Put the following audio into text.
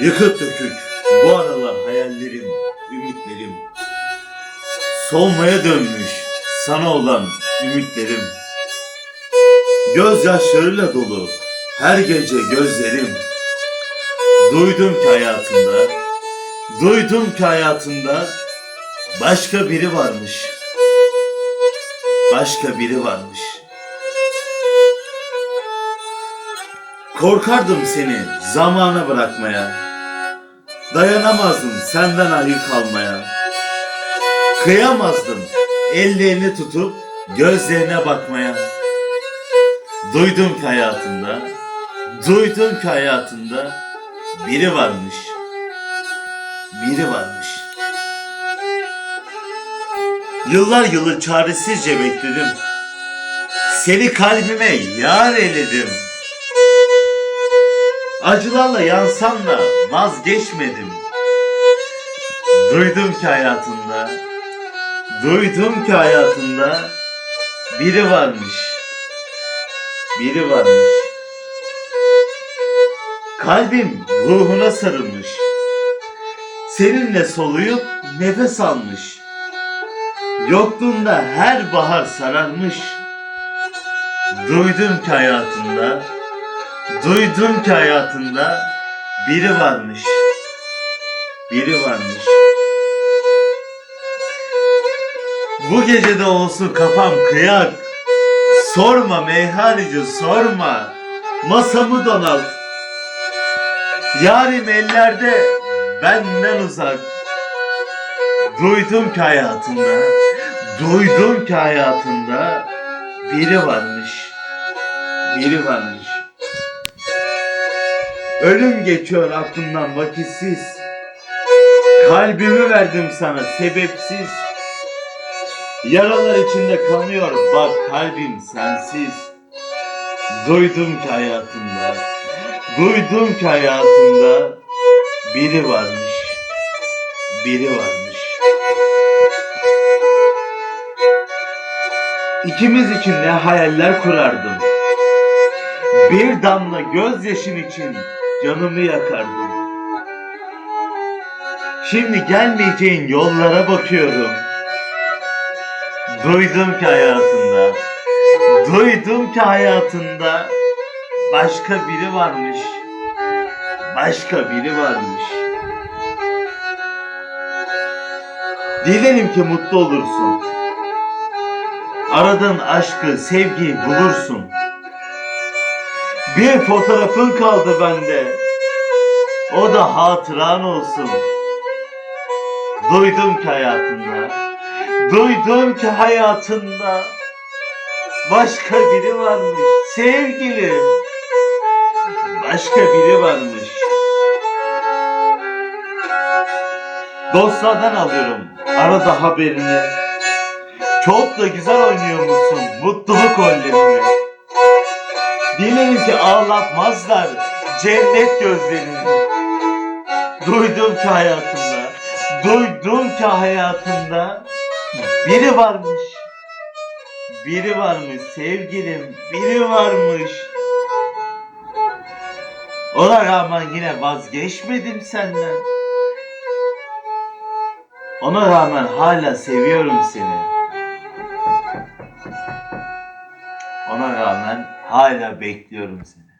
Yıkık dökük bu aralar hayallerim, ümitlerim. Solmaya dönmüş sana olan ümitlerim. Gözyaşlarıyla dolu her gece gözlerim. Duydum ki hayatında, duydum ki hayatında başka biri varmış. Başka biri varmış. Korkardım seni zamana bırakmaya. Dayanamazdım senden ayrı kalmaya. Kıyamazdım ellerini tutup gözlerine bakmaya. Duydum ki hayatında, duydum ki hayatında biri varmış. Biri varmış. Yıllar yılı çaresizce bekledim. Seni kalbime yar eledim. Acılarla yansam da vazgeçmedim. Duydum ki hayatında, duydum ki hayatında biri varmış. Biri varmış. Kalbim ruhuna sarılmış. Seninle soluyup nefes almış. Yokluğunda her bahar sararmış. Duydum ki hayatında, duydum ki hayatında biri varmış. Biri varmış. Bu gecede olsun kafam kıyak. Sorma meyhaneci sorma. Masamı donalt. Yarim ellerde benden uzak. Duydum ki hayatında, duydum ki hayatında biri varmış. Biri varmış. Ölüm geçiyor aklımdan vakitsiz. Kalbimi verdim sana sebepsiz. Yaralar içinde kanıyor bak kalbim sensiz. Duydum ki hayatında, duydum ki hayatında biri varmış. Biri varmış. İkimiz için ne hayaller kurardım. Bir damla gözyaşın için canımı yakardım. Şimdi gelmeyeceğin yollara bakıyorum. Duydum ki hayatında, duydum ki hayatında başka biri varmış. Başka biri varmış. Dilerim ki mutlu olursun. Aradığın aşkı, sevgiyi bulursun. Bir fotoğrafın kaldı bende. O da hatıran olsun. Duydum ki hayatında, duydum ki hayatında başka biri varmış. Sevgilim, başka biri varmış. Dostlardan alıyorum arada haberini. Çok da güzel oynuyormuşsun mutluluk rollerini. Dilerim ağlatmazlar cennet gözlerini. Duydum ki hayatında, duydum ki hayatında biri varmış. Biri varmış sevgilim, biri varmış. Ona rağmen yine vazgeçmedim senden. Ona rağmen hala seviyorum seni. Ona rağmen hala bekliyorum seni.